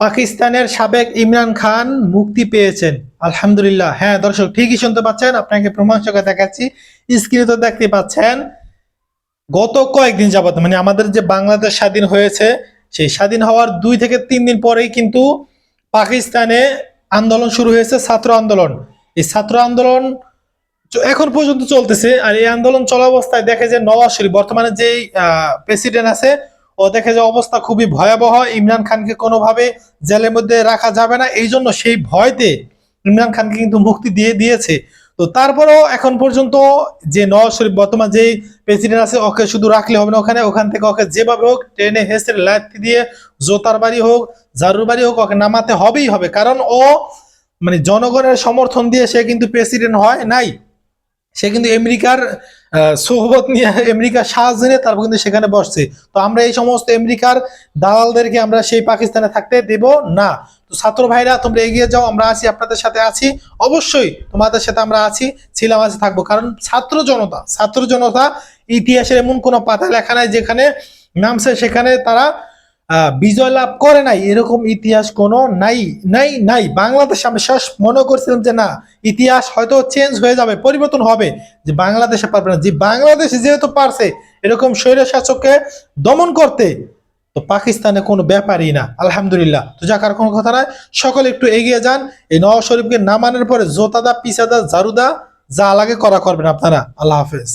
পাকিস্তানের সাবেক ইমরান খান মুক্তি পেয়েছেন। আলহামদুলিল্লাহ। হ্যাঁ দর্শক, ঠিকই শুনতে পাচ্ছেন। আপনাকে প্রমাণ সহকারে দেখাচ্ছি। স্ক্রিনে তো দেখতে পাচ্ছেন, গত কয়েকদিন যাবত মানে আমাদের যে বাংলাদেশ স্বাধীন হয়েছে, সেই স্বাধীন হওয়ার দুই থেকে তিন দিন পরেই কিন্তু পাকিস্তানে আন্দোলন শুরু হয়েছে, ছাত্র আন্দোলন। এই ছাত্র আন্দোলন এখন পর্যন্ত চলতেছে। আর এই আন্দোলন চলা অবস্থায় দেখে যে নওয়াজ শরীফ, বর্তমানে যেই প্রেসিডেন্ট আছে ও দেখে যে অবস্থা খুবই ভয়াবহ। ইমরান খানকে কোনোভাবে জেলের মধ্যে রাখা যাবে না। এই জন্য সেই ভয়তে ইমরান খানকে কিন্তু মুক্তি দিয়ে দিয়েছে। তো তারপরেও এখন পর্যন্ত যে নওয়াজ শরীফ, বর্তমান যেই প্রেসিডেন্ট আছে, ওকে শুধু রাখলে হবে না ওখানে। ওখান থেকে ওকে যেভাবে হোক, ট্রেনে হেসে লাথি দিয়ে জোতার বাড়ি হোক জারুর বাড়ি হোক, ওকে নামাতে হবেই হবে। কারণ ও মানে জনগণের সমর্থন দিয়ে সে কিন্তু প্রেসিডেন্ট হয় নাই। সে কিন্তু আমেরিকার সোহবত নিয়ে আমেরিকা সাহায্য নিয়ে তারপর কিন্তু সেখানে বসছে। তো আমরা এই সমস্ত আমেরিকার দালালদেরকে আমরা সেই পাকিস্তানে থাকতে দেব না। তো ছাত্র ভাইরা, তোমরা এগিয়ে যাও, আমরা আছি, আপনাদের সাথে আছি। অবশ্যই তোমাদের সাথে আমরা আছি, ছিলাম আছি, থাকব। কারণ ছাত্র জনতা ছাত্র জনতা ইতিহাসের এমন কোনো পাতা লেখা নাই যেখানে নামছে, সেখানে তারা বিজয় লাভ করে নাই, এরকম ইতিহাস কোনো নাই নাই নাই। বাংলাদেশ, আমি শেষ মনে করছিলাম যে না, ইতিহাস হয়তো চেঞ্জ হয়ে যাবে, পরিবর্তন হবে। যে বাংলাদেশে পারবে না। যে বাংলাদেশ যেহেতু পারছে, এরকম স্বৈর শাসককে দমন করতে, তো পাকিস্তানে কোনো ব্যাপারই না। আলহামদুলিল্লাহ। তো যাকার কোনো কথা নয় সকলে একটু এগিয়ে যান। এই নওয়াজ শরীফকে নামানোর পরে জোতাদা, পিসাদা, জারুদা, যা লাগে করা করবেন আপনারা। আল্লাহ হাফেজ।